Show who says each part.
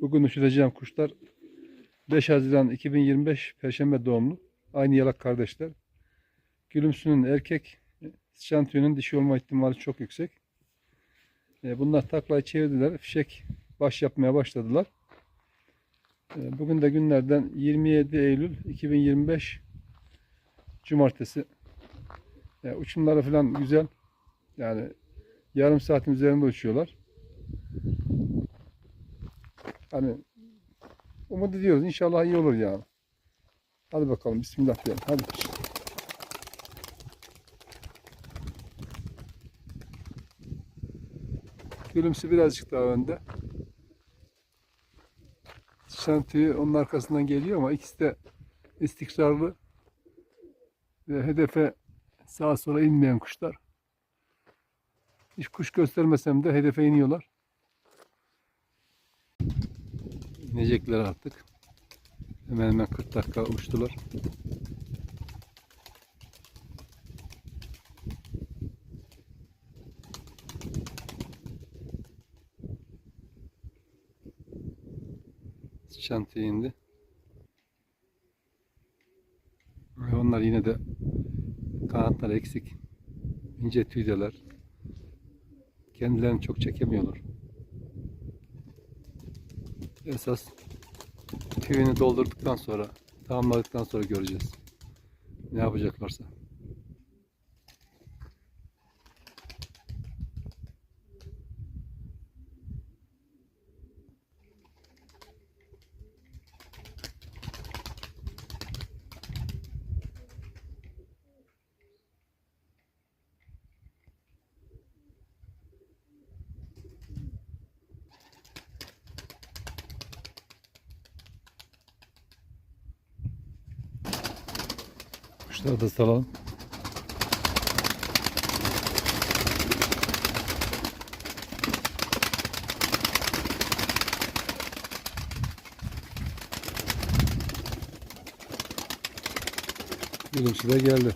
Speaker 1: Bugün uçuracağım kuşlar 5 Haziran 2025 Perşembe doğumlu. Aynı yalak kardeşler. Gülümsünün erkek, Şantiyonun dişi olma ihtimali çok yüksek. E, Bunlar taklayı çevirdiler. Fişek baş yapmaya başladılar. E, Bugün de günlerden 27 Eylül 2025 Cumartesi. E, Uçumları falan güzel. Yani yarım saatin üzerinde uçuyorlar. Hani umut ediyoruz. İnşallah iyi olur yani. Hadi bakalım. Bismillah diyelim. Hadi. Gülümsü birazcık daha önde. Şantiyi onun arkasından geliyor ama ikisi de istikrarlı ve hedefe sağa sola inmeyen kuşlar. Hiç kuş göstermesem de hedefe iniyorlar. İnecekler artık. Hemen hemen 40 dakika uçtular. Çantaya indi. Ve onlar yine de kanatlar eksik. İnce tüydeler. Kendilerini çok çekemiyorlar. Esas tüyünü doldurduktan sonra, tamamladıktan sonra göreceğiz. Ne yapacaklarsa. Kuşları da salalım. Gülümsü de geldi.